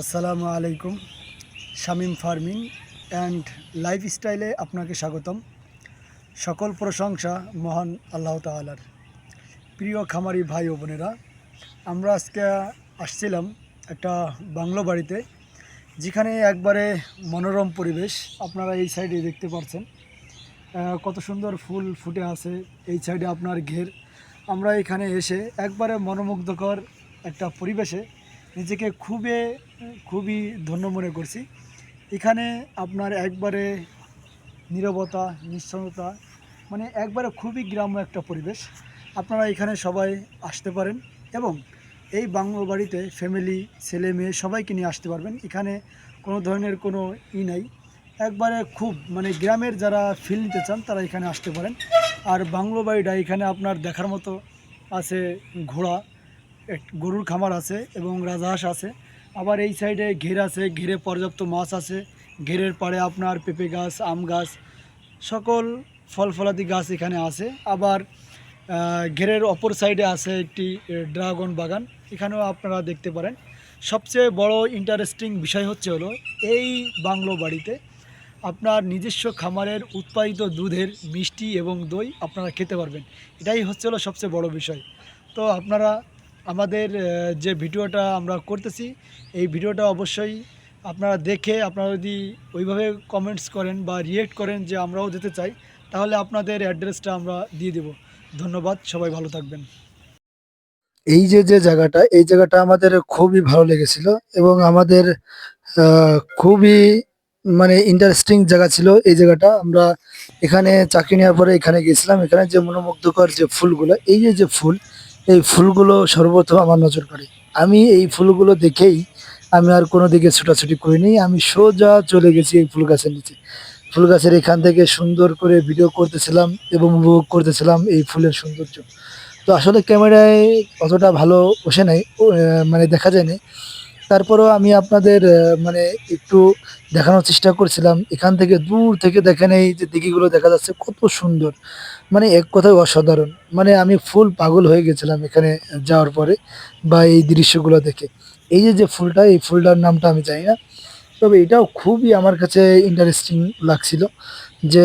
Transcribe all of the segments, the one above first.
আসসালামু আলাইকুম। Shamim farming and লাইফস্টাইলে আপনাকে স্বাগতম। সকল প্রশংসা মহান আল্লাহ তাআলার। প্রিয় খামারি ভাই ও বোনেরা, আমরা আজকে আসছিলাম একটা বাংলো বাড়িতে, যেখানে একবারে মনোরম পরিবেশ আপনারা এই সাইডে দেখতে পাচ্ছেন কত সুন্দর ফুল ফুটে আছে, এই সাইডে আপনার ঘের। আমরা এখানে এসে একবারে মনোমুগ্ধকর একটা পরিবেশে নিজেকে খুবই খুবই ধন্য মনে করছি। এখানে আপনার একবারে নীরবতা নিশ্চলতা মানে একবারে খুবই গ্রাম্য একটা পরিবেশ। আপনারা এখানে সবাই আসতে পারেন এবং এই বাংলো বাড়িতে ফ্যামিলি ছেলে মেয়ে সবাইকে নিয়ে আসতে পারবেন। এখানে কোনো ধরনের কোনো ই নাই। একবারে খুব মানে গ্রামের যারা ফিল নিতে চান তারা এখানে আসতে পারেন। আর বাংলো বাড়িটা এখানে আপনার দেখার মতো আছে ঘোড়া। গরুর খামার আছে এবং রাজহাঁস আছে। আবার এই সাইডে ঘের আছে, ঘেরে পর্যাপ্ত মাছ আছে। ঘেরের পাড়ে আপনার পেঁপে গাছ, আম গাছ, সকল ফল ফলাদি গাছ এখানে আছে। আবার ঘেরের অপর সাইডে আছে একটি ড্রাগন বাগান। এখানেও আপনারা দেখতে পারেন। সবচেয়ে বড় ইন্টারেস্টিং বিষয় হচ্ছে হলো, এই বাংলো বাড়িতে আপনার নিজস্ব খামারের উৎপাদিত দুধের মিষ্টি এবং দই আপনারা খেতে পারবেন। এটাই হচ্ছে হলো সবচেয়ে বড় বিষয়। তো আপনারা আমাদের যে ভিডিওটা আমরা করতেছি, এই ভিডিওটা অবশ্যই আপনারা দেখে, আপনারা যদি ওইভাবে কমেন্টস করেন বা রিয়েক্ট করেন যে আমরাও যেতে চাই, তাহলে আপনাদের অ্যাড্রেসটা আমরা দিয়ে দেব। ধন্যবাদ, সবাই ভালো থাকবেন। এই যে যে জায়গাটা, এই জায়গাটা আমাদের খুবই ভালো লেগেছিল এবং আমাদের খুবই মানে ইন্টারেস্টিং জায়গা ছিল এই জায়গাটা। আমরা এখানে চাকরি নেওয়ার পরে এখানে গেছিলাম এখানে যে মনোমুগ্ধকর যে ফুলগুলো, এই যে যে ফুল এই ফুলগুলো সর্বপ্রথম আমার নজর কাড়ে আমি এই ফুলগুলো দেখেই আমি আর কোনো দিকে ছোটাছুটি করিনি। আমি সোজা চলে গেছি এই ফুল গাছের নিচে। ফুল গাছের এখান থেকে সুন্দর করে ভিডিও করতেছিলাম এবং উপভোগ করতেছিলাম এই ফুলের সৌন্দর্য। তো আসলে ক্যামেরায় অতটা ভালো বসে নাই মানে দেখা যায়নি। তারপরেও আমি আপনাদের মানে একটু দেখানোর চেষ্টা করছিলাম। এখান থেকে দূর থেকে দেখেন এই যে দিঘিগুলো দেখা যাচ্ছে কত সুন্দর। মানে এক কথায় অসাধারণ। মানে আমি ফুল পাগল হয়ে গেছিলাম এখানে যাওয়ার পরে বা এই দৃশ্যগুলো দেখে। এই যে যে ফুলটা, এই ফুলটার নামটা আমি জানি না। তবে এটাও খুবই আমার কাছে ইন্টারেস্টিং লাগছিল যে,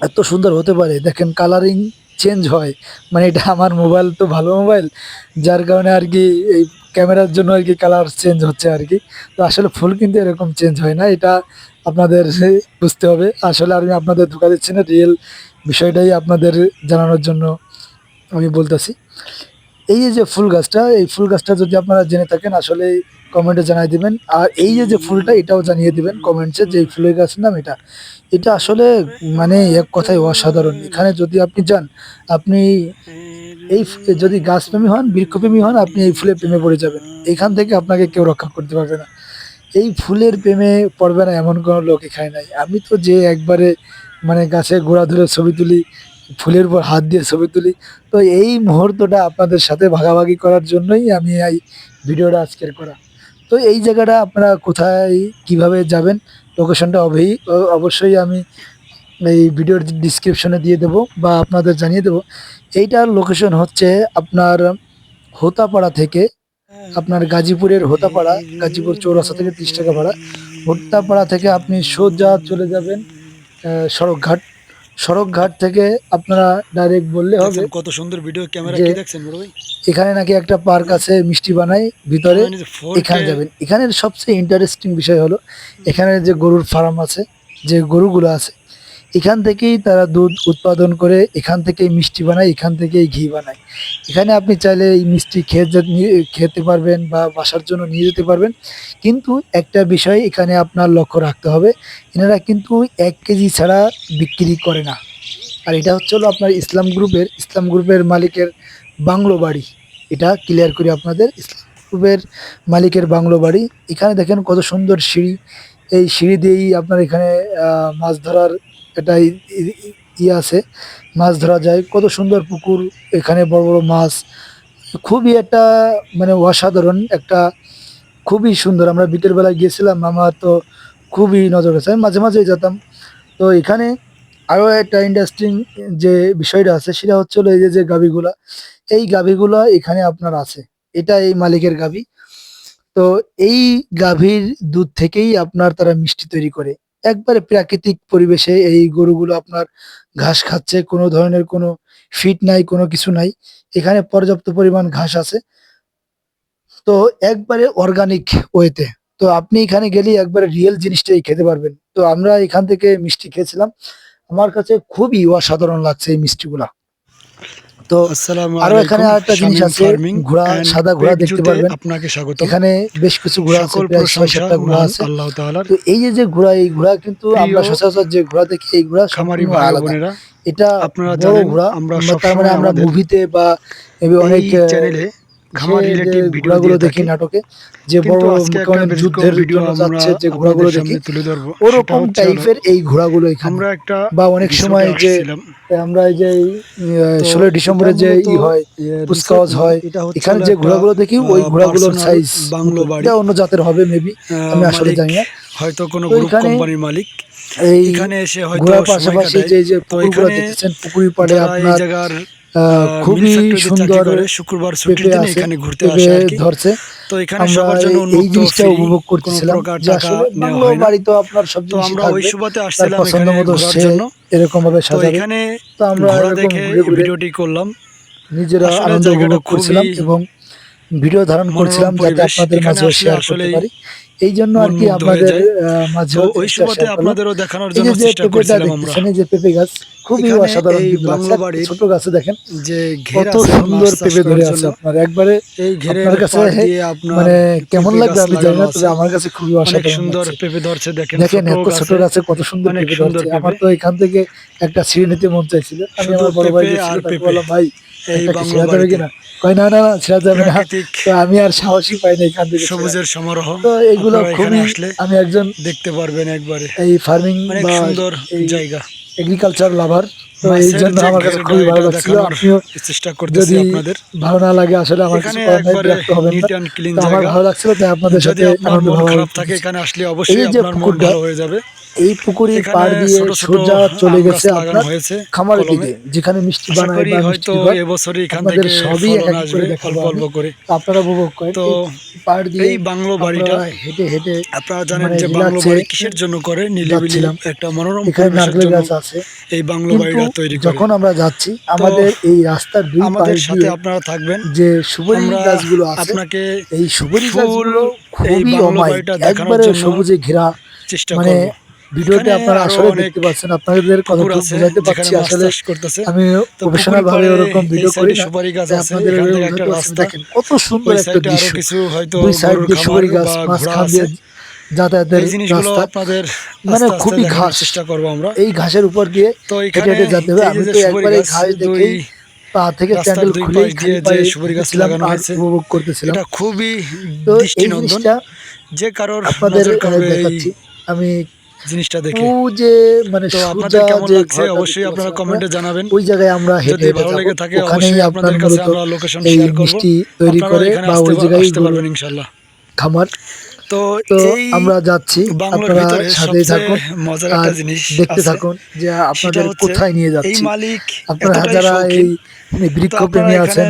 এত সুন্দর হতে পারে। দেখেন কালারিং চেঞ্জ হয়। মানে এটা আমার মোবাইল তো ভালো মোবাইল যার কারণে আর কি এই ক্যামেরার জন্য আর কি কালার চেঞ্জ হচ্ছে আর কি। তো আসলে ফুল কিন্তু এরকম চেঞ্জ হয় না। এটা আপনাদের বুঝতে হবে। আসলে আমি আপনাদের ধোকা দিচ্ছি না। রিয়েল বিষয়টাই আপনাদের জানানোর জন্য আমি বলতেছি। এই যে ফুল গাছটা, এই ফুল গাছটা যদি আপনারা জেনে থাকেন, আসলে কমেন্টে জানিয়ে দিবেন। আর এই যে যে ফুলটা, এটাও জানিয়ে দিবেন কমেন্টসে যে ফুলের গাছের নাম এটা। এটা আসলে মানে এক কথায় অসাধারণ। এখানে যদি আপনি যান, আপনি এই যদি গাছপ্রেমী হন, বৃক্ষপ্রেমী হন, আপনি এই ফুলের প্রেমে পড়ে যাবেন। এখান থেকে আপনাকে কেউ রক্ষা করতে পারবে না। এই ফুলের প্রেমে পড়বে না এমন কোনো লোক এখানে নাই। আমি তো যে একবারে মানে গাছে গোড়া ধরে ছবি তুলি, ফুলের উপর হাত দিয়ে ছবি তুলি। তো এই মুহূর্তটা আপনাদের সাথে ভাগাভাগি করার জন্যই আমি এই ভিডিওটা আজকের করা। তো এই জায়গাটা আপনারা কোথায়, কীভাবে যাবেন লোকেশনটা অবহি অবশ্যই আমি এই ভিডিওর ডিসক্রিপশনে দিয়ে দেবো বা আপনাদের জানিয়ে দেবো। এইটার লোকেশন হচ্ছে আপনার হোতাপাড়া থেকে আপনার গাজীপুরের হোতাপাড়া, গাজীপুর চৌরাস্তা থেকে তিরিশ টাকা ভাড়া। হোতাপাড়া থেকে আপনি সোজা চলে যাবেন সড়কঘাট। সড়কঘাট থেকে আপনারা ডাইরেক্ট বললে হবে কত সুন্দর ভিডিও ক্যামেরা কি দেখছেন বড় ভাই? এখানে নাকি একটা পার্ক আছে মিষ্টি বানাই ভিতরে এখানে যাবেন। এখানের সবচেয়ে ইন্টারেস্টিং বিষয় হলো এখানে যে গরুর ফার্ম আছে যে গরুগুলো আছে এখান থেকেই তারা দুধ উৎপাদন করে, এখান থেকেই মিষ্টি বানায়, এখান থেকেই ঘি বানায়। এখানে আপনি চাইলে এই মিষ্টি খেয়ে খেতে পারবেন বা বাসার জন্য নিয়ে যেতে পারবেন। কিন্তু একটা বিষয় এখানে আপনার লক্ষ্য রাখতে হবে, এনারা কিন্তু এক কেজি ছাড়া বিক্রি করে না। আর এটা হচ্ছে হলো আপনার ইসলাম গ্রুপের ইসলাম গ্রুপের মালিকের বাংলো বাড়ি। এটা ক্লিয়ার করি আপনাদের, ইসলাম গ্রুপের মালিকের বাংলো বাড়ি। এখানে দেখেন কত সুন্দর সিঁড়ি, এই সিঁড়ি দিয়েই আপনার এখানে মাছ ধরার এটা ই আছে। মাছ ধরা যায়। কত সুন্দর পুকুর। এখানে বড় বড় মাছ। খুবই একটা মানে অসাধারণ একটা, খুবই সুন্দর। আমরা বিকেল বেলায় গিয়েছিলাম, আমার তো খুবই নজর আছে। আমি মাঝে মাঝেই যেতাম। তো এখানে আরও একটা ইন্টারেস্টিং যে বিষয়টা আছে, সেটা হচ্ছিল এই যে যে গাভীগুলা, এই গাভীগুলা এখানে আপনার আছে। এটা এই মালিকের গাভী। তো এই গাভীর দুধ থেকেই আপনার তারা মিষ্টি তৈরি করে। একবারে প্রাকৃতিক পরিবেশে এই গরুগুলো আপনার ঘাস খাচ্ছে, কোনো ধরনের কোনো ফিট নাই, কোনো কিছু নাই। এখানে পর্যাপ্ত পরিমাণ ঘাস আছে। তো একবারে অর্গানিক ওয়েতে তো। আপনি এখানে গেলেই একবারে রিয়েল জিনিসটাই খেতে পারবেন। তো আমরা এখান থেকে মিষ্টি খেয়েছিলাম। আমার কাছে খুবই অসাধারণ লাগছে এই মিষ্টিগুলা। তো আরও এখানে আরেকটা জিনিস আছে ঘোড়া সাদা ঘোড়া দেখতে পারবেন। আপনাকে স্বাগত এখানে বেশ কিছু ঘোড়া আছে প্রায় ছয় সাতটা ঘোড়া আছে। তো এই যে ঘোড়া এই ঘোড়া কিন্তু আমরা সচরাচর যে ঘোড়া দেখি এই ঘোড়া খামারি আলাদা। এটা আপনারা জানেন আমরা মানে আমরা মুভিতে বা অনেক চ্যানেলে এখানে। বা অনেক সময় যে আমরা যে যে ই হয় যে ঘোড়াগুলো দেখি ওই ঘোড়াগুলোর সাইজ বাংলো অন্য জাতের হবে মেবি আমি আসলে জানি না। হয়তো কোনো কোম্পানির মালিক। এইখানে এসে হয়তো পাশাপাশি যে পুকুর পুকুরি পাড়ে আপনার খুবই সুন্দর শুক্রবার ছুটির দিনে এখানে ঘুরতে আসে ধরছে। তো এখানে সবার জন্য এই জিনিসটা উপভোগ করতেছিলাম আসলে আপনার সব আমরা ওই আসছিলাম পছন্দ মতো জন্য। এরকম ভাবে সাজাবে। এখানে তো আমরা এরকম ভিডিওটি করলাম। নিজেরা আনন্দ উপভোগ করছিলাম এবং ভিডিও ধারণ করছিলাম যাতে আপনাদের মাঝে শেয়ার করতে পারি। এই জন্য আর কি আপনাদের মাঝে ওই সময়তে আপনাদেরও দেখানোর জন্য চেষ্টা করেছিলাম আমরা। এখানে যে পেঁপে গাছ খুবই অসাধারণ বাংলা বাড়ির ছোট গাছে দেখেন যে কত সুন্দর পেঁপে ধরে আছে আপনার। একবারে এই ঘেরে কাছে মানে কেমন লাগবে আমি জানি না তবে আমার কাছে খুবই অসাধারণ সুন্দর পেঁপে ধরছে দেখেন দেখেন এত ছোট গাছে। কত সুন্দর পেঁপে ধরছে। আমার তো এখান থেকে একটা সিঁড়ি নিতে মন চাইছিল। আমি আমার বড় ভাই বললাম ভাই আমি আর সাহসী পাই না এখান থেকে সবুজের সমারোহ তো এগুলো খুবই আমি একজন দেখতে পারবেন একবারে। এই ফার্মিং সুন্দর জায়গা। এগ্রিকালচার লাভার এই চলে গেছে আপনার দিকে যেখানে মিষ্টি বানায় সবই আপনারা উপভোগ করেন। তো বাংলো বাড়িটা হেঁটে হেঁটে আপনারা যে কিসের জন্য করে? একটা মনোরম এই বাংলো বাড়িটা তৈরি যখন আমরা যাচ্ছি আমাদের এই রাস্তার দুই আমাদের সাথে আপনারা থাকবেন। যে সুবরি গাছগুলো আপনাকে এই সুবরি গাছগুলো খুবই অমায় একবারে সবুজে ঘেরা। মানে ভিডিওতে আপনারা আসলে দেখতে পাচ্ছেন আপনাদের কথা খুব পারছি আসলে আমি প্রফেশনাল ভাবে ওরকম ভিডিও করি আপনাদের দেখেন। কত সুন্দর একটা দৃশ্য। দুই সাইড দিয়ে সুপারি গাছ মাঝখান দিয়ে যাতায়াতের রাস্তা। আপনাদের মানে খুবই ঘাস। চেষ্টা করব আমরা। এই ঘাসের উপর দিয়ে যেতে হবে। আমি তো ঘাস পা থেকে খুলে উপভোগ করতেছিলাম। খুবই জিনিসটা যে কারোর আপনাদের দেখাচ্ছি। আমি জিনিসটা দেখে। মানে যে মানে আপনাদের কেমন লাগছে অবশ্যই আপনারা কমেন্টে জানাবেন। ওই জায়গায় আমরা হেঁটে ভালো থাকে অবশ্যই আপনাদের কাছে আমরা লোকেশন শেয়ার করব। তৈরি করে বা ওই জায়গায় ইনশাআল্লাহ। খামার তো আমরা যাচ্ছি। আপনারা থাকুন মজার একটা জিনিস দেখতে থাকুন যে আপনাদের কোথায় নিয়ে এই মালিক আপনারা যারা এই মানে বৃক্ষ প্রেমী আছেন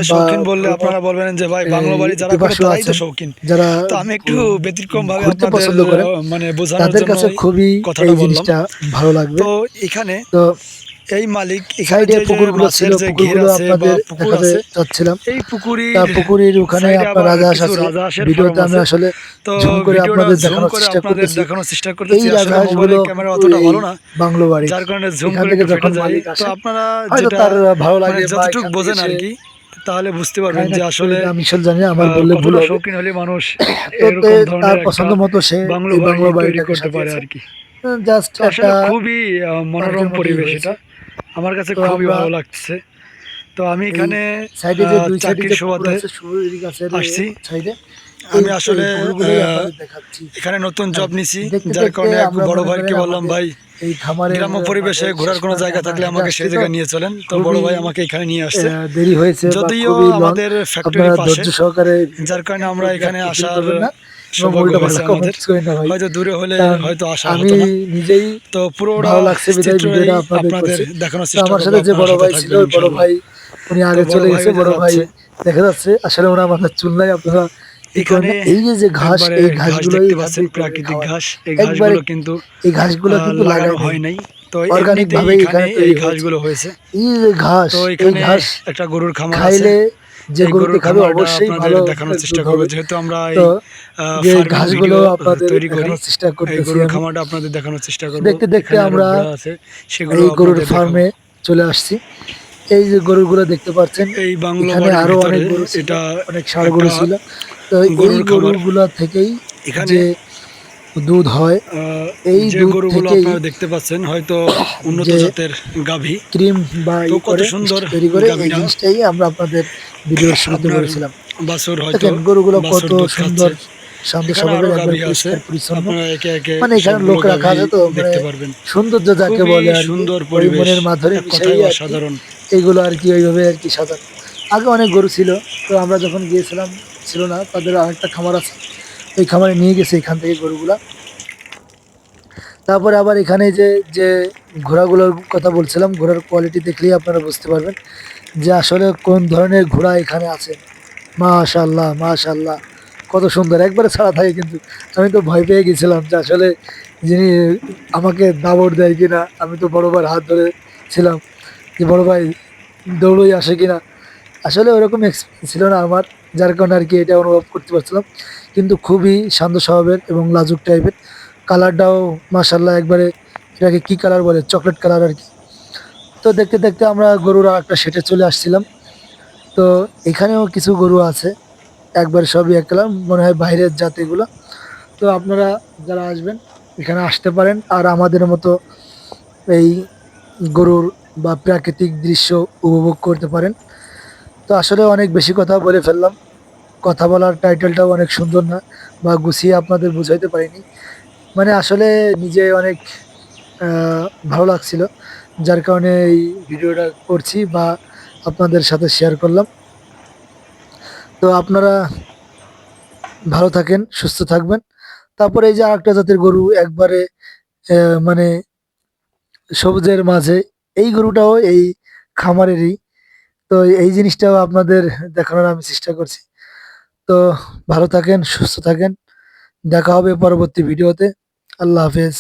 বললে আপনারা বলবেন যে ভাই বাংলা বাড়ি যারা তো শৌখিন। যারা তো আমি একটু ব্যতিক্রম ভাবে পছন্দ মানে বোঝানোর জন্য তাদের কাছে খুবই এই জিনিসটা ভালো লাগবে। তো এখানে তো এই মালিক এখানে পুকুরগুলো ছিল পুকুরগুলো আপনাদের দেখাতে চাচ্ছিলাম। এই ওখানে আপনার রাজা ভিডিওতে আমি আসলে জুম করে আপনাদের দেখানোর চেষ্টা দেখানোর চেষ্টা এই ক্যামেরা অতটা ভালো না। বাংলো বাড়ি। যার কারণে জুম করে মালিক আসে আপনারা যেটা তার ভালো মানে লাগে যতটুকু বোঝেন আর কি তাহলে বুঝতে পারবেন হ্যাঁ, যে আসলে আমি জানি আমার বললে ভুল শৌখিন হলে মানুষ এরকম ধরনের তার পছন্দ মতো সে বাংলো বাড়ি করতে পারে আর কি। হ্যাঁ, জাস্ট একটা খুবই মনোরম পরিবেশ এটা আমার কাছে খুবই ভালো লাগছে। তো আমি এখানে সাইডে যে দুই আসছি। সাইডে। আমি আসলে এখানে নতুন জব নিছি যার কারণে আমি বড় ভাইকে বললাম ভাই গ্রাম্য পরিবেশে ঘোরার কোনো জায়গা থাকলে আমাকে সেই জায়গায় নিয়ে চলেন। তো বড় ভাই আমাকে এখানে নিয়ে আসছে। দেরি হয়েছে যদিও আমাদের ফ্যাক্টরি পাশে যার কারণে আমরা এখানে আসার করেন না ভাই। হয়তো দূরে হলে হয়তো আসা আমি নিজেই তো পুরোটা লাগছে ভিডিওটা আপনাদের আপনাদের দেখানোর চেষ্টা আমার সাথে যে বড় ভাই ছিল বড় ভাই উনি আগে চলে গেছে বড় ভাই দেখা যাচ্ছে। আসলে ওনার মাথার চুল নাই আপনারা এখানে এই যে যে ঘাস এই ঘাস ঘাসগুলো প্রাকৃতিক ঘাস। এই ঘাসগুলো কিন্তু এই ঘাসগুলো কিন্তু লাগানো হয় নাই। তো ভাবে এখানে এই। ঘাসগুলো হয়েছে। এই যে ঘাস এই ঘাস একটা গরুর খামার খাইলে যে গরুর খাবে অবশ্যই ভালো দেখানোর চেষ্টা। করব। যেহেতু আমরা এই ঘাসগুলো আপনাদের তৈরি করি দেখানোর চেষ্টা করতেছি গরুর খামারটা আপনাদের দেখানোর চেষ্টা করব। দেখতে দেখতে আমরা এই গরুর ফার্মে চলে আসছি। এই যে গরুগুলো দেখতে পাচ্ছেন এই বাংলো আরও অনেক গরু এটা অনেক ষাড় গরু ছিল। তো এই গরুগুলো থেকেই এখানে দুধ হয়। এই যে গরুগুলো আপনারা দেখতে পাচ্ছেন হয়তো উন্নত জাতের গাভী। ক্রিম বা কত সুন্দর তৈরি করে এই জিনিসটাই আমরা আপনাদের ভিডিওর শুরুতে বলেছিলাম। বাছুর হয়তো গরুগুলো কত সুন্দর। শান্ত স্বভাবের একবার পরিষ্কার পরিচ্ছন্ন। মানে এখানে লোক রাখা আছে তো, মানে দেখতে পারবেন। সৌন্দর্য যাকে বলে আর সুন্দর ওই পরিবেশ। মনের মাধুরী এক মিশাই কথায় আর কি। অসাধারণ। এইগুলো আর কি ওইভাবে আর কি সাজানো। আগে অনেক গরু ছিল তো আমরা যখন গিয়েছিলাম ছিল না তাদের আরেকটা খামার আছে। ওই খামারে নিয়ে গেছে এখান থেকে গরুগুলা। তারপরে আবার এখানে যে যে ঘোড়াগুলোর কথা বলছিলাম, ঘোড়ার কোয়ালিটি দেখলেই আপনারা বুঝতে পারবেন যে আসলে কোন ধরনের ঘোড়া এখানে আছে। মাশাল্লাহ মাশাল্লাহ কত সুন্দর। একবারে ছাড়া থাকে কিন্তু। আমি তো ভয় পেয়ে গেছিলাম যে আসলে যিনি আমাকে দাবড় দেয় কিনা, আমি তো বড় ভাইয়ের হাত ধরে ছিলাম যে বড় ভাই দৌড়ই আসে কিনা। আসলে ওরকম এক্সপিরিয়েন্স ছিল না আমার, যার কারণে আর কি এটা অনুভব করতে পারছিলাম। কিন্তু খুবই শান্ত স্বভাবের এবং লাজুক টাইপের। কালারটাও মাসাল্লাহ একবারে এটাকে কি কালার বলে? চকলেট কালার আর কি। তো দেখতে দেখতে আমরা গরুর আর একটা সেটে চলে আসছিলাম। তো এখানেও কিছু গরু আছে। একবার সবই এক কালার, মনে হয় বাইরের জাতিগুলো। তো আপনারা যারা আসবেন, এখানে আসতে পারেন। আর আমাদের মতো এই গরুর বা প্রাকৃতিক দৃশ্য উপভোগ করতে পারেন। তো আসলে অনেক বেশি কথা বলে ফেললাম। কথা বলার টাইটেলটাও অনেক সুন্দর না, বা গুছিয়ে আপনাদের বুঝাইতে পারিনি। মানে আসলে নিজে অনেক ভালো লাগছিল। যার কারণে এই ভিডিওটা করছি বা আপনাদের সাথে শেয়ার করলাম। তো আপনারা ভালো থাকেন, সুস্থ থাকবেন। তারপরে এই যে আরেকটা জাতের গরু একবারে মানে সবুজের মাঝে, এই গরুটাও এই খামারেরই। তো এই জিনিসটাও আপনাদের দেখানোর আমি চেষ্টা করছি। তো ভালো থাকেন সুস্থ থাকেন। দেখা হবে পরবর্তী ভিডিওতে। আল্লাহ হাফেজ।